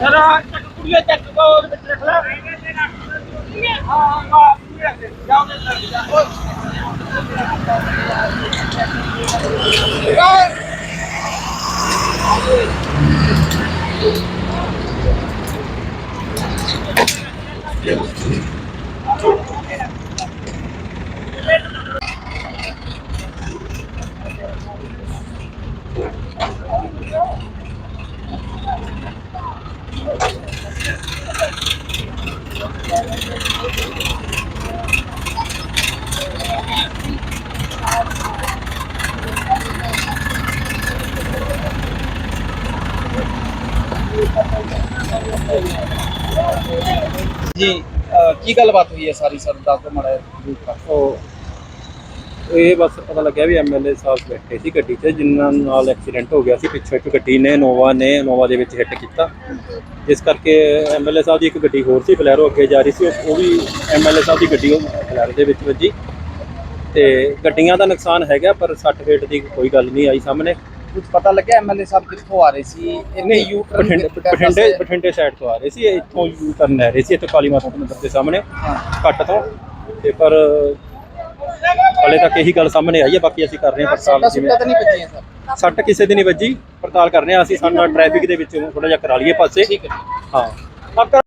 ਜਰਾ ਇੱਕ ਕੁੜੀਆ ਚੱਕ ਕੋ ਉਹਦੇ ਵਿੱਚ ਰੱਖ ਲੈ ਹਾਂ ਹਾਂ ਕੁੜੀਆ ਜੀ ਅਹ ਕੀ ਗੱਲਬਾਤ ਹੋਈ ਹੈ ਸਾਰੀ ਸਰ? ਦੱਸ ਦਿਓ ਮਾੜਾ ਜਿਹਾ। ਉਹ, ਇਹ ਬਸ ਪਤਾ ਲੱਗਿਆ ਵੀ ਐਮਐਲਏ ਸਾਹਿਬ ਬੈਠੇ ਸੀ ਗੱਡੀ 'ਤੇ ਜਿਨ੍ਹਾਂ ਨਾਲ ਐਕਸੀਡੈਂਟ ਹੋ ਗਿਆ ਸੀ। ਪਿੱਛੋਂ ਇੱਕ ਗੱਡੀ ਨੇ ਨੋਵਾ ਨੇ, ਨੋਵਾ ਦੇ ਵਿੱਚ ਹਿੱਟ ਕੀਤਾ। ਜਿਸ ਕਰਕੇ ਐਮਐਲਏ ਸਾਹਿਬ ਦੀ ਇੱਕ ਗੱਡੀ ਹੋਰ ਸੀ, ਬਲੈਰੋ ਅੱਗੇ ਜਾ ਰਹੀ ਸੀ। ਉਹ ਉਹ ਵੀ ਐਮਐਲਏ ਸਾਹਿਬ ਦੀ ਗੱਡੀ ਉਹ ਬਲੈਰੋ ਦੇ ਵਿੱਚ ਵੱਜੀ। ਤੇ ਗੱਡੀਆਂ ਦਾ ਨੁਕਸਾਨ ਹੈਗਾ, ਪਰ ਸੱਟ ਫੇਟ ਦੀ ਕੋਈ ਗੱਲ ਨਹੀਂ ਆਈ ਸਾਹਮਣੇ। ਕੁਝ ਪਤਾ ਲੱਗਿਆ ਐਮਐਲਏ ਸਾਹਿਬ ਕਿੱਥੋਂ ਆ ਰਹੇ ਸੀ? ਇਹਨੇ ਯੂ ਟਰਨ ਬਠਿੰਡੇ ਬਠਿੰਡੇ ਬਠਿੰਡੇ ਸਾਈਡ ਤੋਂ ਆ ਰਹੇ ਸੀ ਇਹ ਇੱਥੋਂ ਯੂ ਟਰਨ ਲੈ ਰਹੇ ਸੀ ਇੱਥੇ ਕਾਲੀ ਮਾਤਾ ਦੇ ਮੰਦਿਰ ਦੇ ਸਾਹਮਣੇ ਕੱਟ ਤੋਂ। ਤੇ ਪਰ ਹਲੇ ਤੱਕ ਇਹੀ ਗੱਲ ਸਾਹਮਣੇ ਆਈ ਹੈ ਬਾਕੀ ਅਸੀਂ ਕਰ ਰਹੇ ਹਾਂ ਪੜਤਾਲ ਜਿਵੇਂ ਸੁੱਟਾਂ ਤਾਂ ਨਹੀਂ ਵੱਜੀਆਂ ਸਰ। ਸੱਟ ਕਿਸੇ ਦੀ ਨਹੀਂ ਵੱਜੀ ਪੜਤਾਲ ਕਰ ਰਹੇ ਹਾਂ ਅਸੀਂ ਸਾਨੂੰ ਟ੍ਰੈਫਿਕ ਦੇ ਵਿੱਚ ਥੋੜਾ ਜਿਹਾ ਕਰਾ ਲਈਏ ਪਾਸੇ। ਠੀਕ ਹੈ। ਹਾਂ।